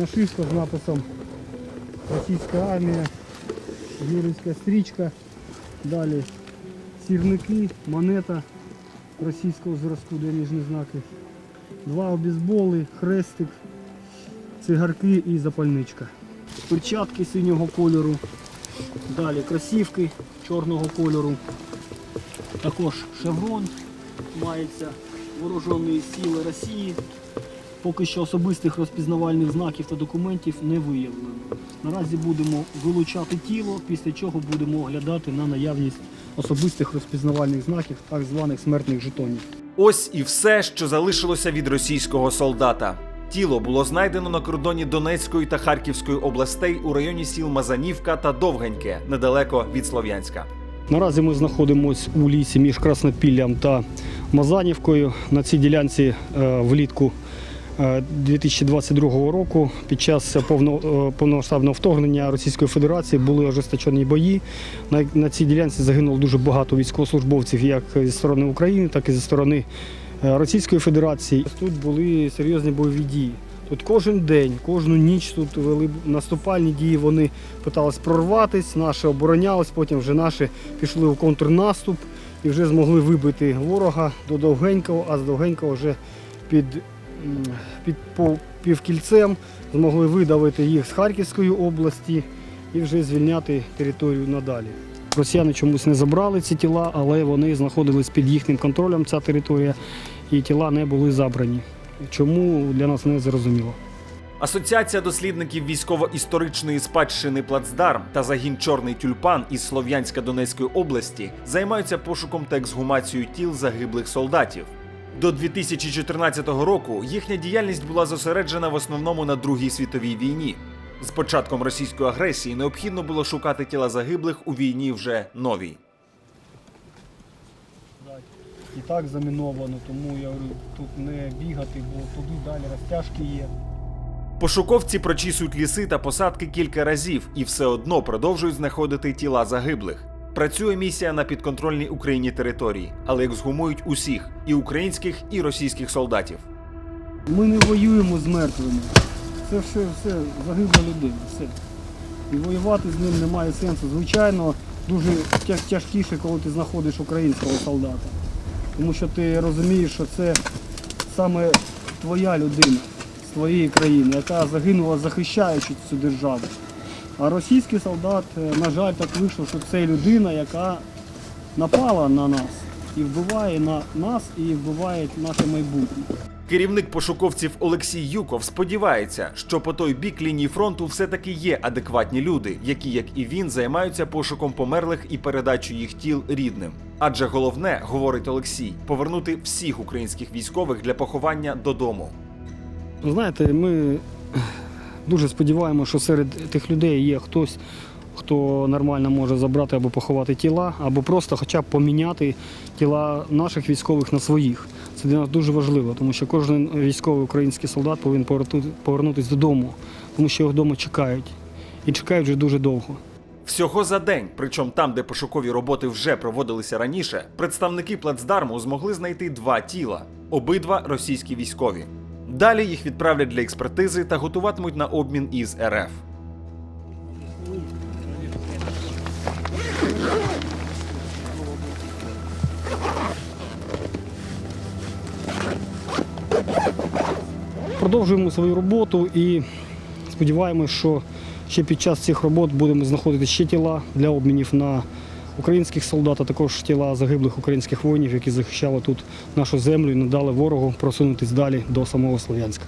нашивка з написом Російська армія, Георгійська стрічка. Далі сірники, монета російського зразку, денежні знаки. Два обізболи, хрестик, цигарки і запальничка. Перчатки синього кольору. Далі кросівки чорного кольору. Також шеврон мається вооружені сили Росії. Поки що особистих розпізнавальних знаків та документів не виявлено. Наразі будемо вилучати тіло, після чого будемо оглядати на наявність особистих розпізнавальних знаків, так званих смертних жетонів. Ось і все, що залишилося від російського солдата. Тіло було знайдено на кордоні Донецької та Харківської областей у районі сіл Мазанівка та Довгеньке, недалеко від Слов'янська. Наразі ми знаходимося у лісі між Краснопіллям та Мазанівкою. На цій ділянці е, влітку 2022 року під час е, повномасштабного вторгнення Російської Федерації були ожесточені бої. На, цій ділянці загинуло дуже багато військовослужбовців як зі сторони України, так і зі сторони е, Російської Федерації. Тут були серйозні бойові дії. Тут кожен день, кожну ніч тут вели наступальні дії. Вони питались прорватися, наші оборонялись, потім вже наші пішли у контрнаступ і вже змогли вибити ворога до Довгенького, а з Довгенького вже під, під півкільцем змогли видавити їх з Харківської області і вже звільняти територію надалі. Росіяни чомусь не забрали ці тіла, але вони знаходились під їхнім контролем, ця територія, і тіла не були забрані. Чому для нас не зрозуміло. Асоціація дослідників військово-історичної спадщини Плацдарм та загін Чорний тюльпан із Слов'янська Донецької області займаються пошуком та ексгумацією тіл загиблих солдатів. До 2014 року їхня діяльність була зосереджена в основному на Другій світовій війні. З початком російської агресії необхідно було шукати тіла загиблих у війні вже новій. І так заміновано, тому я говорю, тут не бігати, бо туди далі розтяжки є. Пошуковці прочісують ліси та посадки кілька разів і все одно продовжують знаходити тіла загиблих. Працює місія на підконтрольній Україні території, але ексгумують усіх і українських, і російських солдатів. Ми не воюємо з мертвими. Це все, все загибла людина. Все. І воювати з ним немає сенсу. Звичайно, дуже тяжкіше, коли ти знаходиш українського солдата. Тому що ти розумієш, що це саме твоя людина з твоєї країни, яка загинула захищаючи цю державу. А російський солдат, е, на жаль, так вийшло, що це людина, яка напала на нас і вбиває на нас, і вбиває наше майбутнє. Керівник пошуковців Олексій Юков сподівається, що по той бік лінії фронту все-таки є адекватні люди, які, як і він, займаються пошуком померлих і передачею їх тіл рідним. Адже головне, говорить Олексій, повернути всіх українських військових для поховання додому. Знаєте, ми дуже сподіваємося, що серед тих людей є хтось, хто нормально може забрати або поховати тіла, або просто хоча б поміняти тіла наших військових на своїх. Це для нас дуже важливо, тому що кожен військовий український солдат повинен повернути- повернутися додому, тому що його вдома чекають. І чекають вже дуже довго. Всього за день, причому там, де пошукові роботи вже проводилися раніше, представники плацдарму змогли знайти два тіла обидва російські військові. Далі їх відправлять для експертизи та готуватимуть на обмін із РФ. Продовжуємо свою роботу і сподіваємось, що ще під час цих робот будемо знаходити ще тіла для обмінів на українських солдат, а також тіла загиблих українських воїнів, які захищали тут нашу землю і не дали ворогу просунутись далі до самого Слов'янська.